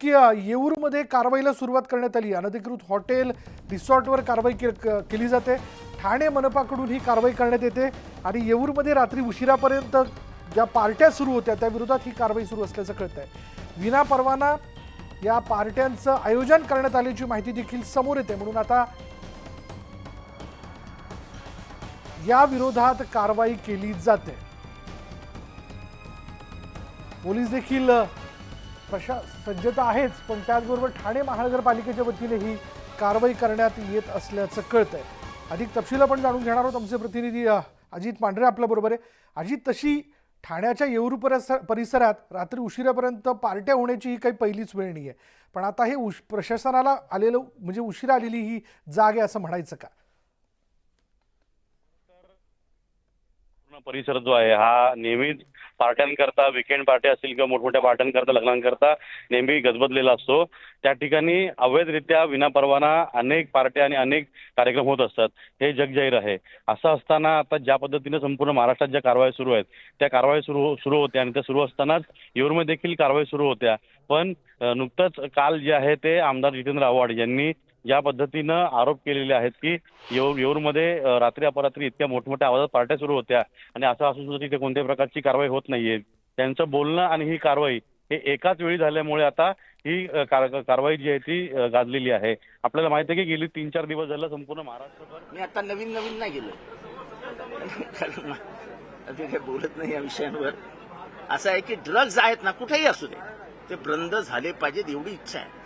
की येऊरमध्ये कारवाईला सुरुवात करण्यात आली. अनधिकृत हॉटेल रिसॉर्टवर कारवाई के- केली जाते. ठाणे मनपाकडून ही कारवाई करण्यात येते. आणि येऊरमध्ये रात्री उशिरापर्यंत ज्या पार्ट्या सुरू होत्या त्या विरोधात ही कारवाई सुरू असल्याचं कळत आहे विना परवाना या पार्ट्यांचं आयोजन करण्यात आल्याची माहिती देखील समोर येते. म्हणून आता या विरोधात कारवाई केली जाते. पोलीस देखील प्रशा सज्जता आहेच पण त्याचबरोबर ठाणे महानगरपालिकेच्या वतीने ही कारवाई करण्यात येत असल्याचं कळतंय. अधिक तपशील आपण जाणून घेणार आहोत. आमचे प्रतिनिधी अजित पांढरे आपल्याबरोबर आहे. अजित तशी ठाण्याच्या येऊर परिसरात रात्री उशिरापर्यंत पार्ट्या होण्याची ही काही पहिलीच वेळ नाही आहे पण आता हे उश प्रशासनाला आलेलं म्हणजे उशिरा आलेली ही जाग आहे असं म्हणायचं का? परिसर जो आहे हा नेहमीच पार्ट्यांकरता विकेंड पार्ट्या असतील किंवा मोठमोठ्या पार्ट्यांकरता लग्नांकरता नेहमी गजबजलेला असतो. त्या ठिकाणी अवैधरित्या विनापरवाना अनेक पार्ट्या आणि अनेक कार्यक्रम होत असतात. हे जगजाहीर आहे. असं असताना आता ज्या पद्धतीने संपूर्ण महाराष्ट्रात ज्या कारवाई सुरू आहेत त्या कारवाई सुरू सुरू होत्या आणि त्या सुरू असतानाच येऊरमध्ये देखील कारवाई सुरू होत्या. पण नुकतंच काल जे आहे ते आमदार जितेंद्र आव्हाड यांनी ज्या पद्धतीनं आरोप केलेले आहेत की येऊर येऊरमध्ये रात्री अपरात्री इतक्या मोठमोठ्या आवाजात पार्ट्या सुरू होत्या आणि असं असून सुद्धा तिथे कोणत्याही प्रकारची कारवाई होत नाहीये. त्यांचं बोलणं आणि ही कारवाई हे एकाच वेळी झाल्यामुळे आता ही कारवाई जी आहे ती गाजलेली आहे. आपल्याला माहिती आहे की गेली तीन चार दिवस झालं संपूर्ण महाराष्ट्रभर. मी आता नवीन नवीन नाही गेलो काही बोलत नाही या विषयांवर. असं आहे की ड्रग्ज आहेत ना कुठेही असू दे. ते बंद झाले पाहिजेत एवढी इच्छा आहे.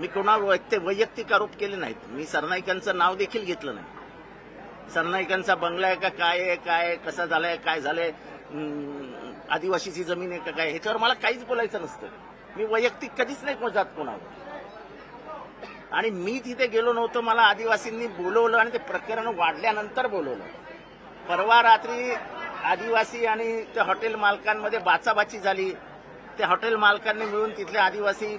मी कोणावर वैयक्तिक वैयक्तिक आरोप केले नाहीत. मी सरनाईकांचं नाव देखील घेतलं नाही. सरनाईकांचा बंगला आहे का? काय आहे? काय आहे, कसा झालाय? काय झालंय? आदिवासीची जमीन आहे का? काय? ह्याच्यावर मला काहीच बोलायचं नसतं. मी वैयक्तिक कधीच नाही जात कोणावर. आणि मी तिथे गेलो नव्हतो. मला आदिवासींनी बोलवलं आणि ते प्रकरण वाढल्यानंतर बोलवलं. परवा रात्री आदिवासी आणि त्या हॉटेल मालकांमध्ये बाचाबाची झाली. त्या हॉटेल मालकांनी मिळून तिथले आदिवासी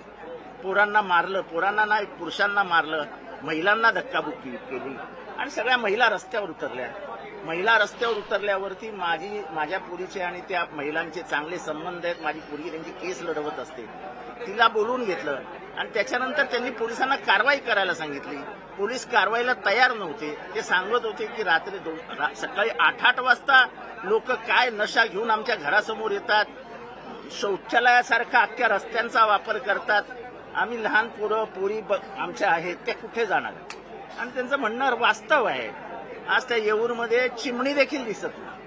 पोरांना मारलं पोरांना नाही पुरुषांना मारलं महिलांना धक्काबुक्की केली. आणि सगळ्या महिला रस्त्यावर उतरल्या. महिला रस्त्यावर उतरल्यावरती माझी माझ्या पुरीचे आणि त्या महिलांचे चांगले संबंध आहेत. माझी पुरी त्यांची केस लढवत असते. तिला बोलवून घेतलं. आणि त्याच्यानंतर त्यांनी पोलिसांना कारवाई करायला सांगितली. पोलीस कारवाईला तयार नव्हते. ते सांगत होते की रात्री दोन रा- सकाळी आठ आठ वाजता लोक काय नशा घेऊन आमच्या घरासमोर येतात. शौचालयासारखा अख्ख्या रस्त्यांचा वापर करतात. आम्ही लहान पोरं पोरी ब- आमच्या आहेत त्या कुठे जाणार? आणि त्यांचं म्हणणं वास्तव आहे. आज त्या येऊरमध्ये चिमणी देखील दिसत नाही.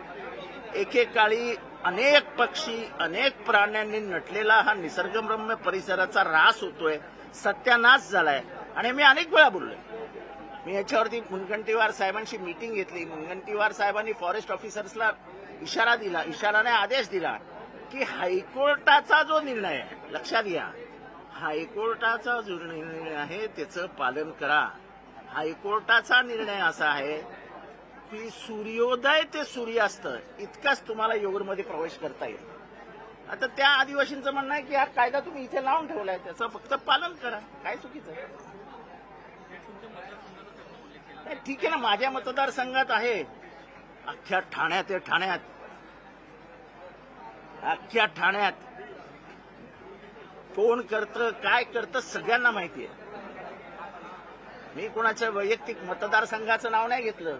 एकेकाळी अनेक पक्षी अनेक प्राण्यांनी नटलेला हा निसर्गरम्य परिसराचा रास होतोय सत्यानाश झालाय. आणि मी अनेक वेळा बोललोय. मी याच्यावरती मुनगंटीवार साहेबांशी मीटिंग घेतली. मुनगंटीवार साहेबांनी फॉरेस्ट ऑफिसर्सला इशारा दिला. इशाराने आदेश दिला की हायकोर्टाचा जो निर्णय आहे लक्षात घ्या. हायकोर्टाचा जो निर्णय आहे त्याचं पालन करा. हायकोर्टाचा निर्णय असा आहे की सूर्योदय ते सूर्यास्त इतकाच तुम्हाला योगमध्ये प्रवेश करता येईल. आता त्या आदिवासींचं म्हणणं आहे की हा कायदा तुम्ही इथे लावून ठेवलाय त्याचं फक्त पालन करा. काय चुकीचं नाही, ठीक आहे ना माझ्या मतदारसंघात आहे. अख्ख्या ठाण्यात आहे ठाण्यात. अख्ख्या ठाण्यात. कोण करतं काय करतं सगळ्यांना माहिती आहे. मी कोणाच्या वैयक्तिक मतदारसंघाचं नाव नाही घेतलं.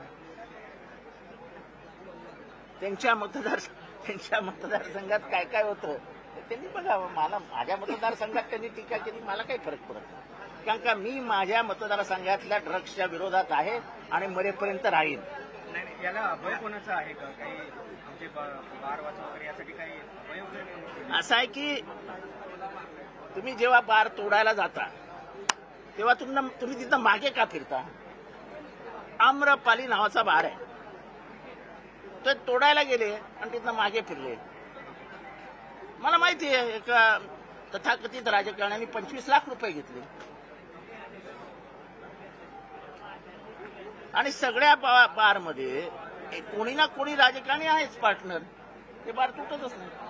त्यांच्या मतदार त्यांच्या मतदारसंघात काय काय होतं ते त्यांनी बघावं. मला माझ्या मतदारसंघात त्यांनी टीका केली मला काही फरक पडत नाही. कारण का मी माझ्या मतदारसंघातल्या ड्रग्सच्या विरोधात आहे आणि मरेपर्यंत राहील नाही याला अभय कोणाचं आहे का? काही असं आहे की तुम्ही जेव्हा बार तोडायला जाता तेव्हा तुम्हाला तुम्ही तिथं मागे का फिरता? आम्रपाली नावाचा बार आहे. ते तोडायला गेले आणि तिथनं मागे फिरले. मला माहिती आहे एका तथाकथित राजकारण्याने पंचवीस लाख रुपये घेतले. आणि सगळ्या बा- बारमध्ये कोणी ना कोणी राजकारणी आहेच पार्टनर. ते बार तुटतच नाही.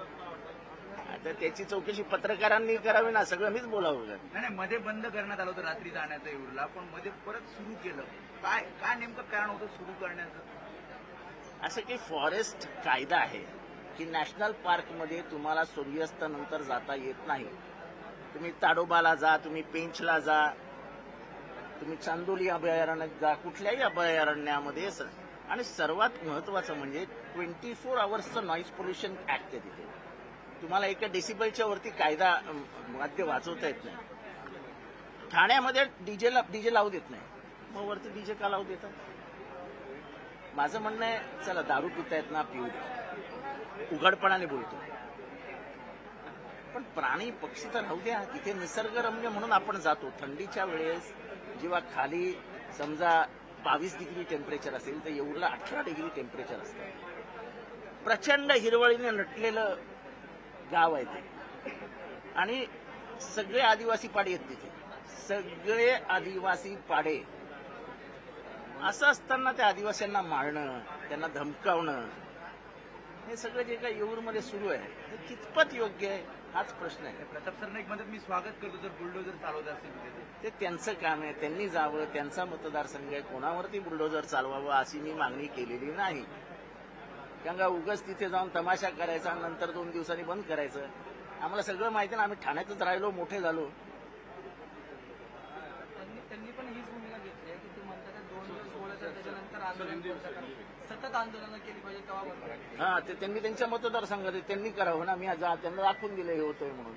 आता त्याची चौकशी पत्रकारांनी करावी ना सगळं मीच बोलावं. का? नाही नाही मध्ये बंद करण्यात आलं होतं रात्री जाण्याचं येऊरला पण मध्ये परत सुरू केलं. काय काय नेमकं कारण होतं सुरू करण्याचं? असं काही फॉरेस्ट कायदा आहे की नॅशनल पार्कमध्ये तुम्हाला सूर्यास्तानंतर जाता येत नाही. तुम्ही ताडोबाला जा तुम्ही पेंचला जा तुम्ही चांदोली अभयारण्यात जा कुठल्याही अभयारण्यामध्ये स- आणि सर्वात महत्वाचं म्हणजे ट्वेंटी फोर आवर्सचं नॉईज पोल्युशन ऍक्ट आहे तिथे. तुम्हाला एका डेसिबलच्या वरती कायदा वाद्य वाजवता येत नाही. ठाण्यामध्ये डीजे डीजे लावू देत नाही. मग वरती डीजे का लावू देतात? माझं म्हणणं आहे चला दारू पितायत ना पिऊ द्या. उघडपणाने बोलतो. पण प्राणी पक्षी तर राहू द्या तिथे निसर्गरम्य म्हणून आपण जातो. थंडीच्या वेळेस जेव्हा खाली समजा बावीस डिग्री टेम्परेचर असेल तर एवढं अठरा डिग्री टेम्परेचर असतं. प्रचंड हिरवळीने नटलेलं गाव आहे ते. आणि सगळे आदिवासी पाडे आहेत तिथे. सगळे आदिवासी पाडे. असं असताना त्या आदिवासींना मारणं त्यांना धमकावणं हे सगळं जे काही येऊरमध्ये सुरू आहे हे कितपत योग्य आहे हाच प्रश्न आहे. प्रताप सर एक म्हणतात मी स्वागत करतो जर बुलडोजर चालवत असेल ते त्यांचं काम आहे त्यांनी जावं त्यांचा मतदारसंघ आहे कोणावरती बुलडोजर चालवावं अशी मी मागणी केलेली नाही. कारण का उगाच तिथे जाऊन तमाशा करायचा नंतर दोन दिवसांनी बंद करायचं. आम्हाला सगळं माहिती ना आम्ही ठाण्यातच राहिलो मोठे झालो. त्यांनी त्यांनी पण हीच भूमिका घेतली आहे की ते म्हणतात दोन दिवस बोलायचं त्याच्यानंतर आंदोलन करतात. कारण सतत आंदोलनं केली पाहिजे तेव्हा हा ते त्यांनी त्यांच्या मतदारसंघात. त्यांनी करावं ना मी आज त्यांना दाखवून दिलं हे होतंय म्हणून.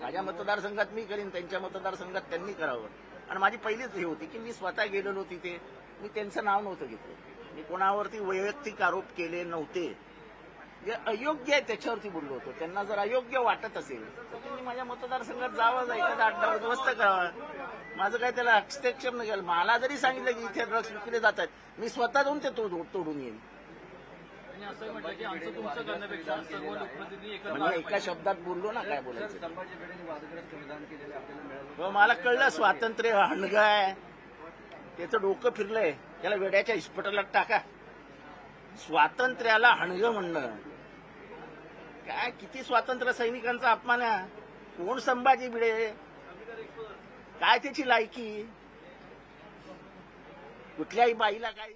माझ्या मतदारसंघात मी करीन त्यांच्या मतदारसंघात त्यांनी करावं. आणि माझी पहिलीच हे होती की मी स्वतः गेलेलो तिथे मी त्यांचं नाव नव्हतं घेतलं. मी कोणावरती वैयक्तिक आरोप केले नव्हते. जे अयोग्य आहे त्याच्यावरती बोललो होतो. त्यांना जर अयोग्य वाटत असेल तर त्यांनी माझ्या मतदारसंघात जावं एखादा अड्डा उद्ध्वस्त करावा. माझं काय त्याला हस्तक्षेप नाही केलं मला जरी सांगितलं की इथे ड्रग्स विकले जातात मी स्वतः जाऊन ते तोड- तोडून येईल त्यांनी असंही म्हटलं की आमचं तुमचं करण्यापेक्षा सर्व लोकप्रतिनिधी एकत्र म्हणजे एका शब्दात बोललो ना काय बोलायचं? व मला कळलं स्वातंत्र्य हणग आहे. त्याचं डोकं फिरलंय. त्याला वेड्याच्या इस्पिटलात टाका. स्वातंत्र्याला हणग म्हणणं. काय किती स्वातंत्र्य सैनिकांचा अपमान आहे कोण संभाजी भिडे? काय त्याची लायकी? कुठल्याही बाईला काही